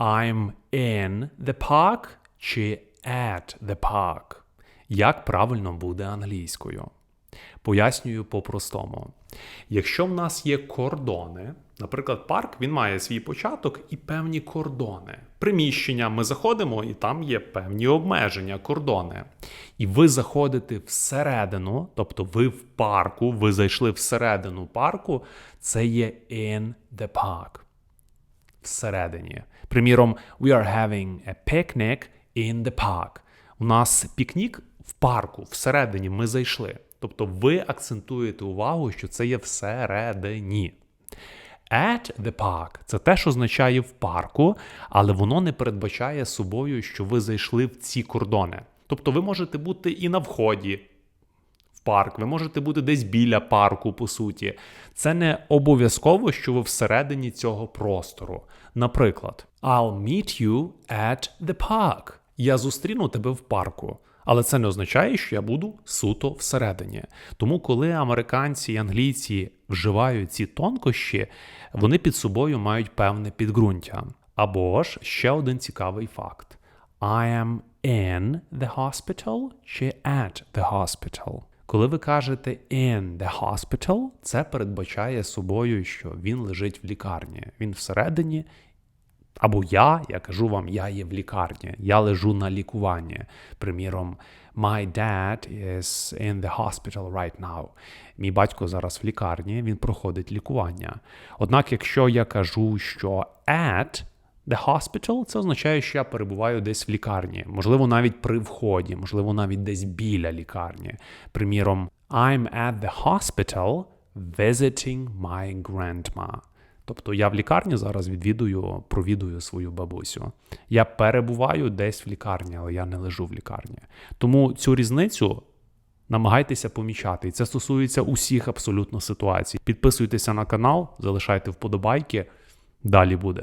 I'm in the park чи at the park? Як правильно буде англійською? Пояснюю по-простому. Якщо в нас є кордони, наприклад, парк він має свій початок і певні кордони. Приміщення ми заходимо, і там є певні обмеження, кордони. І ви заходите всередину, тобто ви в парку, ви зайшли всередину парку, це є in the park. Всередині. Приміром, we are having a picnic in the park. У нас пікнік в парку, всередині ми зайшли. Тобто ви акцентуєте увагу, що це є всередині. At the park це те, що означає в парку, але воно не передбачає собою, що ви зайшли в ці кордони. Тобто ви можете бути і на вході парк, ви можете бути десь біля парку, по суті. Це не обов'язково, що ви всередині цього простору. Наприклад, I'll meet you at the park. Я зустріну тебе в парку. Але це не означає, що я буду суто всередині. Тому, коли американці і англійці вживають ці тонкощі, вони під собою мають певне підґрунтя. Або ж ще один цікавий факт: I am in the hospital чи at the hospital. Коли ви кажете in the hospital, це передбачає собою, що він лежить в лікарні. Він всередині або я, я кажу вам, я є в лікарні, я лежу на лікуванні. Приміром, my dad is in the hospital right now. Мій батько зараз в лікарні, він проходить лікування. Однак, якщо я кажу, що at the hospital, це означає, що я перебуваю десь в лікарні, можливо, навіть при вході, можливо, навіть десь біля лікарні. Приміром, I'm at the hospital visiting my grandma. Тобто я в лікарні зараз відвідую, провідую свою бабусю. Я перебуваю десь в лікарні, але я не лежу в лікарні. Тому цю різницю намагайтеся помічати. І це стосується усіх абсолютно ситуацій. Підписуйтеся на канал, залишайте вподобайки. Далі буде.